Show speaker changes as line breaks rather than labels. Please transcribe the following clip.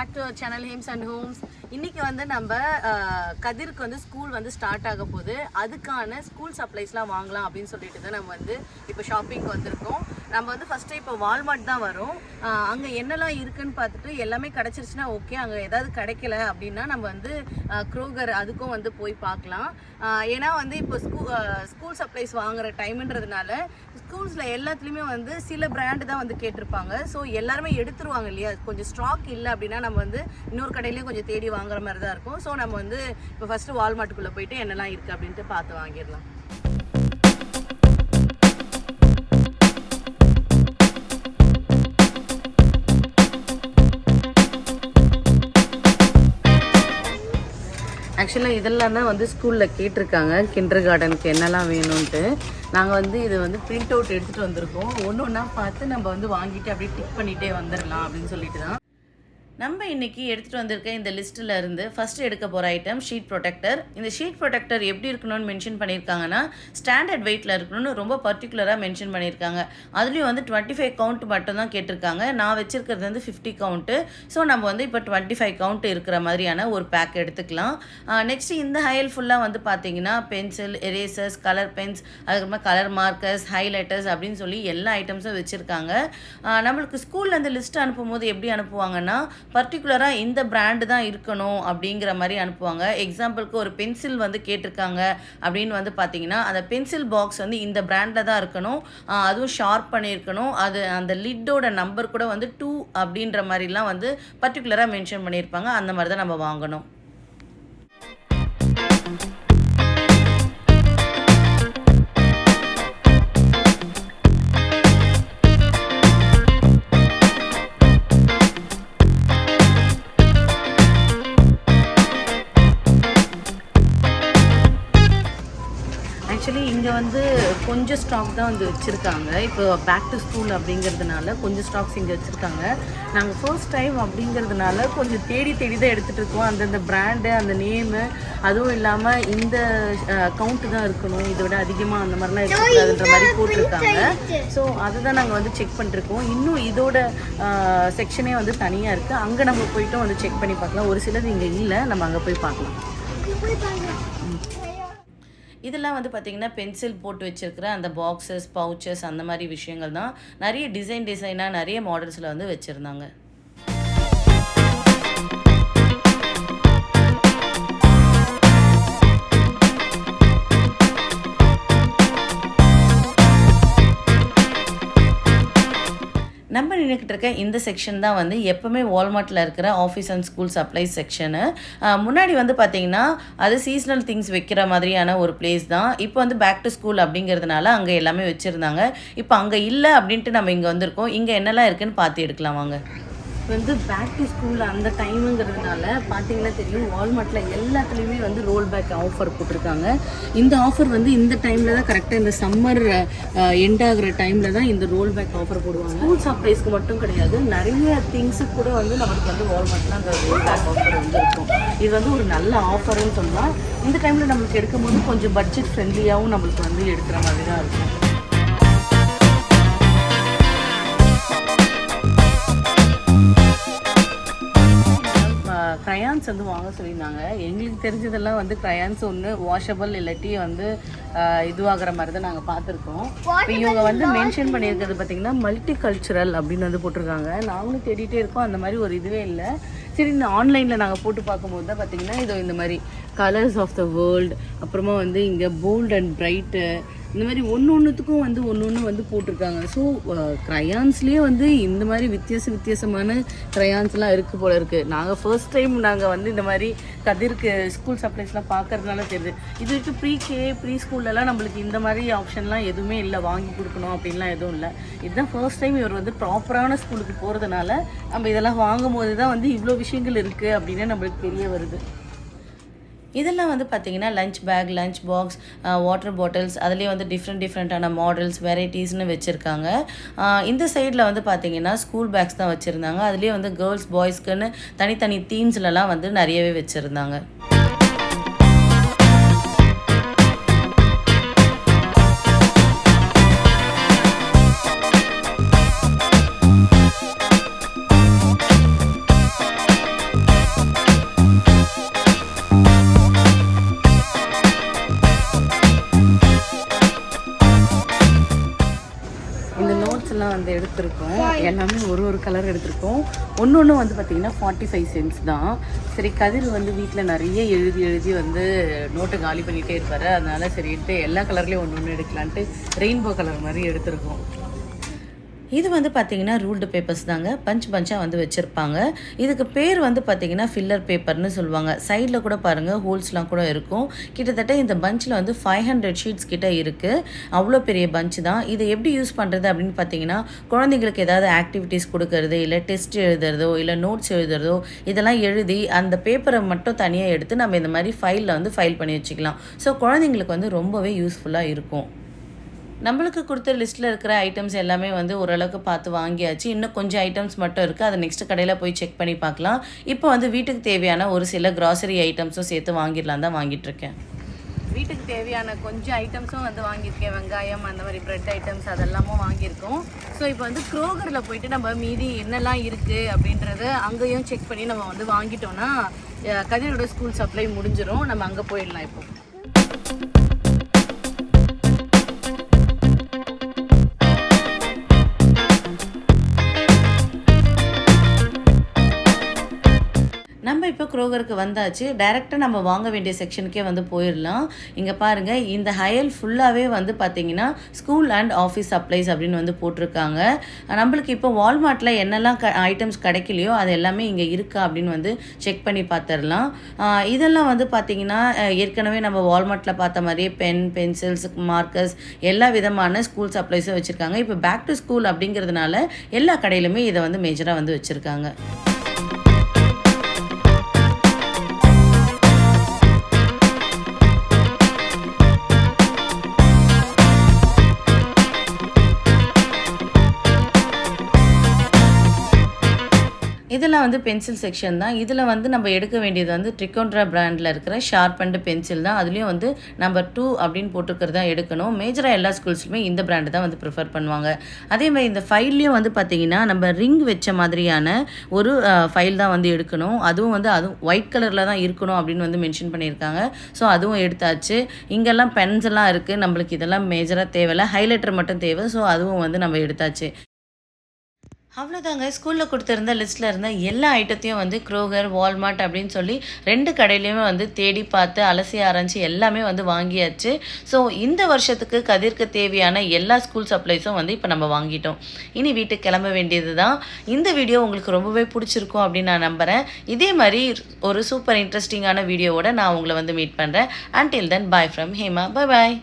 Back to channel Hems and Homes இன்னைக்கு வந்து நம்ம கதிருக்கு வந்து ஸ்கூல் வந்து ஸ்டார்ட் ஆக போகுது. அதுக்கான ஸ்கூல் சப்ளைஸ்லாம் வாங்கலாம் அப்படின்னு சொல்லிட்டு தான் நம்ம வந்து இப்போ ஷாப்பிங்க்கு வந்திருக்கோம். நம்ம வந்து ஃபஸ்ட்டு இப்போ வால்மார்ட் தான் வரும். அங்கே என்னெல்லாம் இருக்குன்னு பார்த்துட்டு எல்லாமே கிடச்சிருச்சுன்னா ஓகே அங்கே ஏதாவது கிடைக்கல அப்படின்னா நம்ம வந்து க்ரோகர் அதுக்கும் வந்து போய் பார்க்கலாம். ஏன்னா வந்து இப்போ ஸ்கூ ஸ்கூல் சப்ளைஸ் வாங்குற டைம்ன்றதுனால ஸ்கூல்ஸில் எல்லாத்துலேயுமே வந்து சில பிராண்டு தான் வந்து கேட்டிருப்பாங்க. ஸோ எல்லாருமே எடுத்துருவாங்க இல்லையா? கொஞ்சம் ஸ்டாக் இல்லை அப்படின்னா நம்ம வந்து இன்னொரு கடையிலேயும் கொஞ்சம் தேடி வாங்குற மாதிரி தான் இருக்கும். ஸோ நம்ம வந்து இப்போ ஃபஸ்ட்டு வால்மார்ட்டுக்குள்ளே போயிட்டு என்னெல்லாம் இருக்குது அப்படின்ட்டு பார்த்து வாங்கிடலாம். ஆக்சுவலாக இதெல்லாம் தான் வந்து ஸ்கூலில் கேட்டிருக்காங்க. கிண்டர் கார்டனுக்கு என்னெல்லாம் வேணும்ன்ட்டு. நாங்கள் வந்து இது வந்து பிரிண்ட் அவுட் எடுத்துகிட்டு வந்திருக்கோம். ஒன்று ஒன்றா பார்த்து நம்ம வந்து வாங்கிட்டு அப்படியே டிக் பண்ணிகிட்டே வந்துடலாம் அப்படின்னு சொல்லிட்டு தான் நம்ம இன்றைக்கி எடுத்துகிட்டு வந்திருக்க இந்த லிஸ்ட்டில் இருந்து ஃபஸ்ட்டு எடுக்க போகிற ஐட்டம் ஷீட் ப்ரொடெக்டர் இந்த ஷீட் ப்ரொடெக்டர் எப்படி இருக்கணும்னு மென்ஷன் பண்ணியிருக்காங்கன்னா ஸ்டாண்டர்ட் வெயிட்டில் இருக்கணும்னு ரொம்ப பர்டிகுலராக மென்ஷன் பண்ணியிருக்காங்க. அதுலேயும் வந்து டுவெண்ட்டி ஃபைவ் கவுண்ட் மட்டும் தான் கேட்டிருக்காங்க. நான் வச்சுருக்கிறது வந்து ஃபிஃப்டி கவுண்ட்டு ஸோ நம்ம வந்து இப்போ டுவெண்ட்டி ஃபைவ் கவுண்ட் இருக்கிற மாதிரியான ஒரு பேக் எடுத்துக்கலாம். நெக்ஸ்ட் இந்த ஹைல் ஃபுல்லாக வந்து பார்த்தீங்கன்னா பென்சில் எரேசர்ஸ் கலர் பென்ஸ் அதுக்கப்புறமா கலர் மார்க்கர்ஸ் ஹைலைட்டர்ஸ் அப்படின்னு சொல்லி எல்லா ஐட்டம்ஸும் வச்சுருக்காங்க. நம்மளுக்கு ஸ்கூல்லேருந்து லிஸ்ட் அனுப்பும்போது எப்படி அனுப்புவாங்கன்னா பர்டிகுலராக இந்த பிராண்டு தான் இருக்கணும் அப்படிங்கிற மாதிரி அனுப்புவாங்க. எக்ஸாம்பிளுக்கு ஒரு பென்சில் வந்து கேட்டிருக்காங்க அப்படின்னு வந்து பார்த்தீங்கன்னா அந்த பென்சில் பாக்ஸ் வந்து இந்த பிராண்டில் தான் இருக்கணும். அதுவும் ஷார்ப் பண்ணியிருக்கணும். அது அந்த லிட்டோட நம்பர் கூட வந்து டூ அப்படின்ற மாதிரிலாம் வந்து பர்டிகுலராக மென்ஷன் பண்ணியிருப்பாங்க. அந்த மாதிரி தான் நம்ம வாங்கணும். ஆக்சுவலி இங்கே வந்து கொஞ்சம் ஸ்டாக் தான் வந்து வச்சுருக்காங்க. இப்போ பேக் டு ஸ்கூல் அப்படிங்கிறதுனால கொஞ்சம் ஸ்டாக்ஸ் இங்கே வச்சுருக்காங்க. நாங்கள் ஃபர்ஸ்ட் டைம் அப்படிங்கிறதுனால கொஞ்சம் தேடி தேடி தான் எடுத்துகிட்டு இருக்கோம். அந்தந்த பிராண்டு அந்த நேமு அதுவும் இல்லாமல் இந்த கவுண்ட்டு தான் இருக்கணும். இதை விட அதிகமாக அந்த மாதிரிலாம் இருக்கக்கூடாதுன்ற மாதிரி போட்டிருக்காங்க. ஸோ அதை தான் நாங்கள் வந்து செக் பண்ணிருக்கோம். இன்னும் இதோட செக்ஷனே வந்து தனியாக இருக்குது அங்கே நம்ம போயிட்டும் வந்து செக் பண்ணி பார்க்கலாம். ஒரு சிலது இங்கே இல்லை. நம்ம அங்கே போய் பார்க்கலாம். இதெல்லாம் வந்து பார்த்திங்கன்னா பென்சில் போட்டு வச்சிருக்கிற அந்த பாக்ஸஸ் பவுச்சஸ் அந்த மாதிரி விஷயங்கள் தான் நிறைய டிசைன் டிசைனாக நிறைய மாடல்ஸில் வந்து வச்சுருந்தாங்க. நம்ம நின்றுக்கிட்டு இருக்க இந்த செக்ஷன் தான் வந்து எப்போவுமே வால்மார்ட்டில் இருக்கிற office and school supplies section முன்னாடி வந்து பார்த்தீங்கன்னா அது சீசனல் திங்ஸ் வைக்கிற மாதிரியான ஒரு பிளேஸ் தான். இப்போ வந்து பேக் டு ஸ்கூல் அப்படிங்கிறதுனால அங்கே எல்லாமே வச்சுருந்தாங்க. இப்போ அங்கே இல்லை அப்படின்ட்டு நம்ம இங்கே வந்திருக்கோம். இங்கே என்னெல்லாம் இருக்குதுன்னு பார்த்து எடுக்கலாம் வாங்க. வந்து பேக் டு ஸ்கூல் அந்த டைமுங்கிறதுனால பார்த்தீங்கன்னா தெரியும் வால்மார்ட்டில் எல்லாத்துலேயுமே வந்து ரோல் பேக் ஆஃபர் போட்டிருக்காங்க. இந்த ஆஃபர் வந்து இந்த டைமில் தான் கரெக்டாக இந்த சம்மர் எண்ட் ஆகிற டைமில் தான் இந்த ரோல் பேக் ஆஃபர் போடுவாங்க ஸ்கூல் சப்ளைஸ்க்கு மட்டும் கிடையாது நிறைய திங்ஸுக்கு கூட வந்து நமக்கு வந்து வால்மார்ட்டில் அந்த ரோல் பேக் ஆஃபர் வந்து இருக்கும் இது வந்து ஒரு நல்ல ஆஃபர்னு சொன்னால் இந்த டைமில் நம்மளுக்கு எடுக்கும்போது கொஞ்சம் பட்ஜெட் ஃப்ரெண்ட்லியாகவும் நம்மளுக்கு வந்து எடுக்கிற மாதிரி தான் இருக்கும். க்ரையான்ஸ் வந்து வாங்க சொல்லியிருந்தாங்க. எங்களுக்கு தெரிஞ்சதெல்லாம் வந்து க்ரையான்ஸ் ஒன்று வாஷபிள் இல்லாட்டி வந்து இதுவாகிற மாதிரி தான் நாங்கள் பார்த்துருக்கோம். இப்போ இவங்க வந்து மென்ஷன் பண்ணியிருக்கிறது பார்த்தீங்கன்னா மல்டி கல்ச்சுரல் அப்படின்னு வந்து போட்டிருக்காங்க. நாங்களும் தேடிட்டே இருக்கோம். அந்த மாதிரி ஒரு இதுவே இல்லை. சரி இந்த ஆன்லைனில் நாங்கள் போட்டு பார்க்கும்போது தான் பார்த்தீங்கன்னா இதோ இந்த மாதிரி கலர்ஸ் ஆஃப் த வேர்ல்டு அப்புறமா வந்து இங்கே போல்ட் அண்ட் பிரைட்டு இந்த மாதிரி ஒன்று ஒன்றுத்துக்கும் வந்து ஒன்று ஒன்று வந்து போட்டிருக்காங்க. ஸோ க்ரையான்ஸ்லேயே வந்து இந்த மாதிரி வித்தியாச வித்தியாசமான க்ரையான்ஸ்லாம் இருக்குது போல இருக்குது நாங்கள் ஃபர்ஸ்ட் டைம் நாங்கள் வந்து இந்த மாதிரி கதிர்க்கு ஸ்கூல் சப்ளைஸ்லாம் பார்க்கறதுனால தெரியுது. இது வரைக்கும் ப்ரீ கே ப்ரீ ஸ்கூல்லலாம் நம்மளுக்கு இந்த மாதிரி ஆப்ஷன்லாம் எதுவுமே இல்லை. வாங்கி கொடுக்கணும் அப்படின்லாம் எதுவும் இல்லை. இதுதான் ஃபர்ஸ்ட் டைம் இவர் வந்து ப்ராப்பரான ஸ்கூலுக்கு போகிறதுனால நம்ம இதெல்லாம் வாங்கும் போது தான் வந்து இவ்வளோ விஷயங்கள் இருக்குது அப்படின்னு நம்மளுக்கு தெரிய வருது. இதெல்லாம் வந்து பார்த்தீங்கன்னா lunch bag lunch box water bottles அதுலேயே வந்து டிஃப்ரெண்ட் டிஃப்ரெண்ட்டான மாடல்ஸ் வெரைட்டிஸ்னு வச்சுருக்காங்க. இந்த சைடில் வந்து பார்த்திங்கன்னா ஸ்கூல் பேக்ஸ் தான் வச்சுருந்தாங்க. அதுலேயே வந்து கேர்ள்ஸ் பாய்ஸ்க்குன்னு தனித்தனி தீம்ஸ்லலாம் வந்து நிறையவே வச்சுருந்தாங்க. இதை எடுத்திருக்கோம். எல்லாமே ஒரு ஒரு கலர் எடுத்திருக்கோம். ஒன்று ஒன்று வந்து பார்த்தீங்கன்னா ஃபார்ட்டி ஃபைவ் சென்ட்ஸ் தான். சரி கதிர் வந்து வீட்டில் நிறைய எழுதி எழுதி வந்து நோட்டை காலி பண்ணிகிட்டே இருப்பார். அதனால சரின்ட்டு எல்லா கலர்லேயும் ஒன்று ஒன்று எடுக்கலான்ட்டு ரெயின்போ கலர் மாதிரி எடுத்திருக்கோம். இது வந்து பார்த்தீங்கன்னா ரூல்டு பேப்பர்ஸ் தாங்க. பஞ்ச் பஞ்சாக வந்து வச்சுருப்பாங்க. இதுக்கு பேர் வந்து பார்த்தீங்கன்னா ஃபில்லர் பேப்பர்னு சொல்லுவாங்க. சைடில் கூட பாருங்கள் ஹோல்ஸ்லாம் கூட இருக்கும். கிட்டத்தட்ட இந்த பஞ்சில் வந்து ஃபைவ் ஹண்ட்ரட் ஷீட்ஸ் கிட்ட இருக்குது அவ்வளோ பெரிய பஞ்ச் தான். இதை எப்படி யூஸ் பண்ணுறது அப்படின்னு பார்த்தீங்கன்னா குழந்தைங்களுக்கு ஏதாவது ஆக்டிவிட்டீஸ் கொடுக்கறது இல்லை டெஸ்ட் எழுதுறதோ இல்லை நோட்ஸ் எழுதுறதோ இதெல்லாம் எழுதி அந்த பேப்பரை மட்டும் தனியாக எடுத்து நம்ம இந்த மாதிரி ஃபைலில் வந்து ஃபைல் பண்ணி வச்சுக்கலாம். ஸோ குழந்தைங்களுக்கு வந்து ரொம்பவே யூஸ்ஃபுல்லாக இருக்கும். நம்மளுக்கு கொடுத்த லிஸ்ட்டில் இருக்கிற ஐட்டம்ஸ் எல்லாமே வந்து ஓரளவுக்கு பார்த்து வாங்கியாச்சு. இன்னும் கொஞ்சம் ஐட்டம்ஸ் மட்டும் இருக்குது அதை நெக்ஸ்ட் கடையில் போய் செக் பண்ணி பார்க்கலாம். இப்போ வந்து வீட்டுக்கு தேவையான ஒரு சில கிராசரி ஐட்டம்ஸும் சேர்த்து வாங்கிடலாம் தான் வாங்கிட்டுருக்கேன் வீட்டுக்கு தேவையான கொஞ்சம் ஐட்டம்ஸும் வந்து வாங்கியிருக்கேன். வெங்காயம் அந்த மாதிரி ப்ரெட் ஐட்டம்ஸ் அதெல்லாமும் வாங்கியிருக்கோம். ஸோ இப்போ வந்து க்ரோகரில் போயிட்டு நம்ம மீதி என்னெல்லாம் இருக்குது அப்படின்றத அங்கேயும் செக் பண்ணி நம்ம வந்து வாங்கிட்டோம்னா கதிரோட ஸ்கூல் சப்ளை முடிஞ்சிடும் நம்ம அங்கே போயிடலாம் இப்போ. இப்போ குரோகருக்கு வந்தாச்சு. டைரெக்டாக நம்ம வாங்க வேண்டிய செக்ஷனுக்கே வந்து போயிடலாம் இங்கே பாருங்கள் இந்த ஹயல் ஃபுல்லாகவே வந்து பார்த்தீங்கன்னா ஸ்கூல் அண்ட் ஆஃபீஸ் சப்ளைஸ் அப்படின்னு வந்து போட்டிருக்காங்க. நம்மளுக்கு இப்போ வால்மார்ட்டில் என்னெல்லாம் க ஐட்டம்ஸ் கிடைக்கலையோ அது எல்லாமே இங்கே இருக்கா அப்படின்னு வந்து செக் பண்ணி பார்த்துடலாம் இதெல்லாம் வந்து பார்த்தீங்கன்னா ஏற்கனவே நம்ம வால்மார்ட்டில் பார்த்த மாதிரியே பென் பென்சில்ஸ் மார்க்கர்ஸ் எல்லா விதமான ஸ்கூல் சப்ளைஸும் வச்சுருக்காங்க. இப்போ பேக் டு ஸ்கூல் அப்படிங்கிறதுனால எல்லா கடையிலுமே இதை வந்து மேஜராக வந்து வச்சுருக்காங்க. இதெல்லாம் வந்து பென்சில் செக்ஷன் தான். இதில் வந்து நம்ம எடுக்க வேண்டியது வந்து ட்ரிகோண்ட்ரா பிராண்டில் இருக்கிற ஷார்ப் அண்டு பென்சில் தான். அதுலேயும் வந்து நம்பர் டூ அப்படின்னு போட்டுக்கிறது எடுக்கணும். மேஜராக எல்லா ஸ்கூல்ஸ்லையுமே இந்த பிராண்டு தான் வந்து ப்ரிஃபர் பண்ணுவாங்க. அதே மாதிரி இந்த ஃபைல்லையும் வந்து பார்த்திங்கன்னா நம்ம ரிங் வச்ச மாதிரியான ஒரு ஃபைல் தான் வந்து எடுக்கணும். அதுவும் வந்து அதுவும் ஒயிட் கலரில் தான் இருக்கணும் அப்படின்னு வந்து மென்ஷன் பண்ணியிருக்காங்க. ஸோ அதுவும் எடுத்தாச்சு. இங்கெல்லாம் பென்ஸ் எல்லாம் இருக்குது நம்மளுக்கு இதெல்லாம் மேஜராக தேவையில்லை. ஹைலைட்டர் மட்டும் தேவை. ஸோ அதுவும் வந்து நம்ம எடுத்தாச்சு. அவ்வளோதாங்க ஸ்கூலில் கொடுத்துருந்த லிஸ்ட்டில் இருந்த எல்லா ஐட்டத்தையும் வந்து க்ரோகர் வால்மார்ட் அப்படின்னு சொல்லி ரெண்டு கடையிலையுமே வந்து தேடி பார்த்து அலசி ஆராய்ச்சி எல்லாமே வந்து வாங்கியாச்சு. ஸோ இந்த வருஷத்துக்கு கதிர்க்கு தேவையான எல்லா ஸ்கூல் சப்ளைஸும் வந்து இப்போ நம்ம வாங்கிட்டோம். இனி வீட்டுக்கு கிளம்ப வேண்டியது தான் இந்த வீடியோ உங்களுக்கு ரொம்பவே பிடிச்சிருக்கும் அப்படின்னு நான் நம்புகிறேன் இதே மாதிரி ஒரு சூப்பர் இன்ட்ரெஸ்டிங்கான வீடியோவோட நான் உங்களை வந்து மீட் பண்ணுறேன் until then bye from Hema bye bye